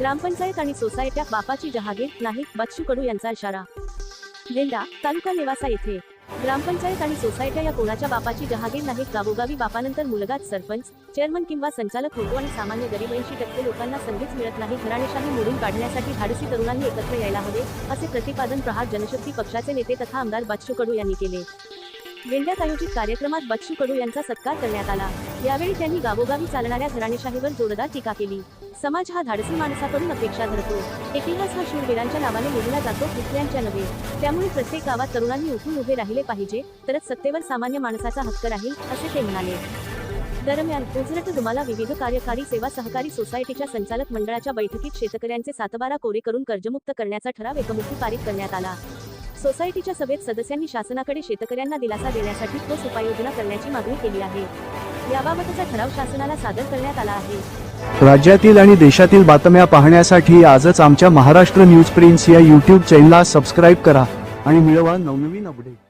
ग्रामपंचायत आणि सोसायट्या बापाची जहागीर नाही बच्चू कडू यांचा इशारा. लेंडा तालुका नेवासा येथे. ग्रामपंचायत आणि सोसायट्या या कोणाच्या बापाची जहागीर नाहीत गावोगावी बापानंतर मुलगाच सरपंच चेअरमन किंवा संचालक होतो आणि सामान्य गरीब ऐंशी टक्के लोकांना संधीच मिळत नाही घराणेशाही मोडून काढण्यासाठी धाडसी तरुणांनी एकत्र यायला हवे असे प्रतिपादन प्रहार जनशक्ती पक्षाचे नेते तथा आमदार बच्चू कडू यांनी केले. वेंड्यात आयोजित कार्यक्रमात बच्चू कडू यांचा सत्कार करण्यात आला. यावेळी त्यांनी गावोगावी चालणाऱ्या घराणेशाहीवर जोरदार टीका केली. समाज हा धाडसी माणसाकडून अपेक्षा धरतो. इतिहास हा शूरवीरांच्या नावाने लिहिला जातो कुठल्यांच्या नव्हे. त्यामुळे प्रत्येक गावात तरुणांनी उठून उभे राहिले पाहिजे तरच सत्तेवर सामान्य माणसाचा हक्क राहील असे ते म्हणाले. दरम्यान उजरट तुम्हाला विविध कार्यकारी सेवा सहकारी सोसायटीच्या संचालक मंडळाच्या बैठकीत शेतकऱ्यांचे सातबारा कोरे करून कर्जमुक्त करण्याचा ठराव एकमुखी पारित करण्यात आला. सोसायटीच्या सभेत सदस्यांनी शासनाकडे शेतकऱ्यांना दिलासा देण्यासाठी ठोस उपाययोजना करण्याची मागणी केली आहे. याबाबतचा ठराव शासनाला सादर करण्यात आला आहे. राज्यातील आणि देशातील बातम्या पाहण्यासाठी आजच आमच्या महाराष्ट्र न्यूज प्रिन्स या यूट्यूब चॅनलला सबस्क्राईब करा आणि मिळवा नवनवीन अपडेट